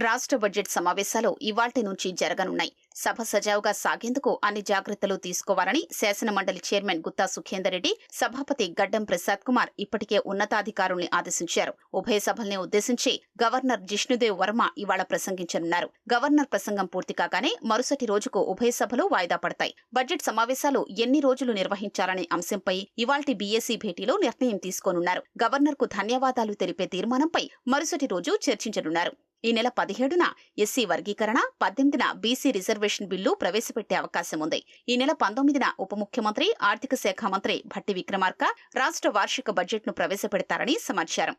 రాష్ట్ర బడ్జెట్ సమావేశాలు ఇవాల్టి నుంచి జరగనున్నాయి. సభ సజావుగా సాగేందుకు అన్ని జాగ్రత్తలు తీసుకోవాలని శాసన మండలి చైర్మన్ గుత్తా సుఖేందర్ రెడ్డి సభాపతి గడ్డం ప్రసాద్ కుమార్ ఇప్పటికే ఉన్నతాధికారుల్ని ఆదేశించారు. ఉభయ సభల్ని ఉద్దేశించి గవర్నర్ జిష్ణుదేవ్ వర్మ ఇవాళ ప్రసంగించనున్నారు. గవర్నర్ ప్రసంగం పూర్తి కాగానే మరుసటి రోజుకు ఉభయ సభలు వాయిదా పడతాయి. బడ్జెట్ సమావేశాలు ఎన్ని రోజులు నిర్వహించాలనే అంశంపై ఇవాల్టి బీఏసీ భేటీలో నిర్ణయం తీసుకోనున్నారు. గవర్నర్కు ధన్యవాదాలు తెలిపే తీర్మానంపై మరుసటి రోజు చర్చించనున్నారు. ఈ నెల పదిహేడున ఎస్సీ వర్గీకరణ పద్దెనిమిదిన బీసీ రిజర్వేషన్ బిల్లు ప్రవేశపెట్టే అవకాశం ఉంది. ఈ నెల పంతొమ్మిదిన ఉప ముఖ్యమంత్రి ఆర్థిక శాఖ మంత్రి భట్టి విక్రమార్క రాష్ట్ర వార్షిక బడ్జెట్ను ప్రవేశపెడతారని సమాచారం.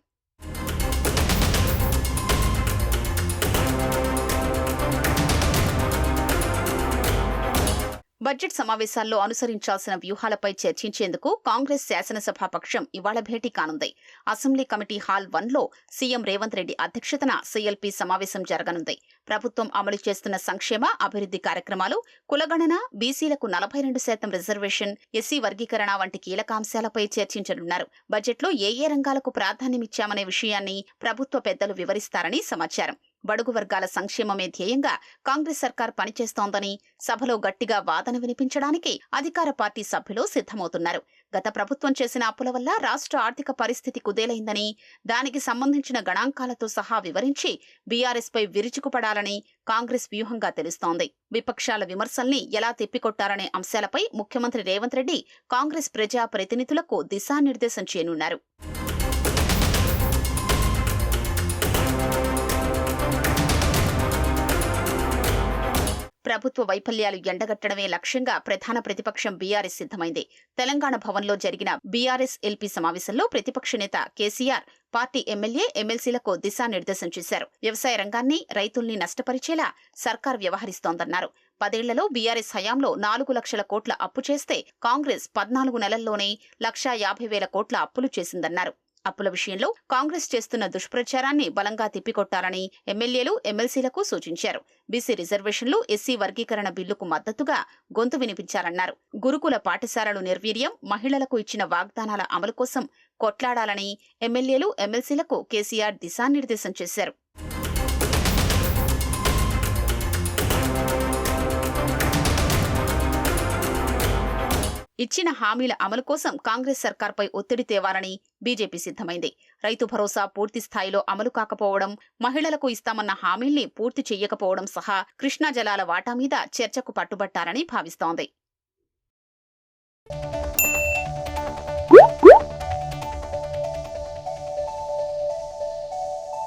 బడ్జెట్ సమావేశాల్లో అనుసరించాల్సిన వ్యూహాలపై చర్చించేందుకు కాంగ్రెస్ శాసనసభా పక్షం ఇవాళ భేటీ కానుంది. అసెంబ్లీ కమిటీ హాల్ వన్లో సీఎం రేవంత్ రెడ్డి అధ్యక్షతన సీఎల్పీ సమావేశం జరగనుంది. ప్రభుత్వం అమలు చేస్తున్న సంక్షేమ అభివృద్ధి కార్యక్రమాలు కులగణన బీసీలకు నలభై రెండు శాతం రిజర్వేషన్ ఎస్సీ వర్గీకరణ వంటి కీలక అంశాలపై చర్చించనున్నారు. బడ్జెట్లో ఏ ఏ రంగాలకు ప్రాధాన్యమిచ్చామనే విషయాన్ని ప్రభుత్వ పెద్దలు వివరిస్తారని సమాచారం. బడుగు వర్గాల సంక్షేమమే ధ్యేయంగా కాంగ్రెస్ సర్కార్ పనిచేస్తోందని సభలో గట్టిగా వాదన వినిపించడానికి అధికార పార్టీ సభ్యులు సిద్ధమవుతున్నారు. గత ప్రభుత్వం చేసిన అప్పుల వల్ల రాష్ట్ర ఆర్థిక పరిస్థితి కుదేలైందని దానికి సంబంధించిన గణాంకాలతో సహా వివరించి బీఆర్ఎస్పై విరుచుకుపడాలని కాంగ్రెస్ వ్యూహంగా తెలుస్తోంది. విపక్షాల విమర్శల్ని ఎలా తిప్పికొట్టారనే అంశాలపై ముఖ్యమంత్రి రేవంత్ రెడ్డి కాంగ్రెస్ ప్రజా ప్రతినిధులకు దిశానిర్దేశం చేయనున్నారు. ప్రభుత్వ వైఫల్యాలు ఎండగట్టడమే లక్ష్యంగా ప్రధాన ప్రతిపక్షం బీఆర్ఎస్ సిద్ధమైంది. తెలంగాణ భవన్లో జరిగిన బీఆర్ఎస్ ఎల్పీ సమావేశంలో ప్రతిపక్ష నేత కేసీఆర్ పార్టీ ఎమ్మెల్యే ఎమ్మెల్సీలకు దిశానిర్దేశం చేశారు. వ్యవసాయ రంగాన్ని రైతుల్ని నష్టపరిచేలా సర్కార్ వ్యవహరిస్తోందన్నారు. పదేళ్ళలో బీఆర్ఎస్ హయాంలో నాలుగు లక్షల కోట్ల అప్పు చేస్తే కాంగ్రెస్ పద్నాలుగు నెలల్లోనే లక్షా యాభై వేల కోట్ల అప్పులు చేసిందన్నారు. అప్పుల విషయంలో కాంగ్రెస్ చేస్తున్న దుష్ప్రచారాన్ని బలంగా తిప్పికొట్టాలని ఎమ్మెల్యేలు ఎమ్మెల్సీలకు సూచించారు. బీసీ రిజర్వేషన్లు ఎస్సీ వర్గీకరణ బిల్లుకు మద్దతుగా గొంతు వినిపించారన్నారు. గురుకుల పాఠశాలలు నిర్వీర్యం మహిళలకు ఇచ్చిన వాగ్దానాల అమలు కోసం కొట్లాడాలని ఎమ్మెల్యేలు ఎమ్మెల్సీలకు కేసీఆర్ దిశానిర్దేశం చేశారు. ఇచ్చిన హామీల అమలు కోసం కాంగ్రెస్ సర్కార్పై ఒత్తిడి తేవాలని బీజేపీ సిద్ధమైంది. రైతు భరోసా పూర్తి స్థాయిలో అమలు కాకపోవడం మహిళలకు ఇస్తామన్న హామీల్ని పూర్తి చెయ్యకపోవడం సహా కృష్ణా జలాల వాటా మీద చర్చకు పట్టుబట్టాలని భావిస్తోంది.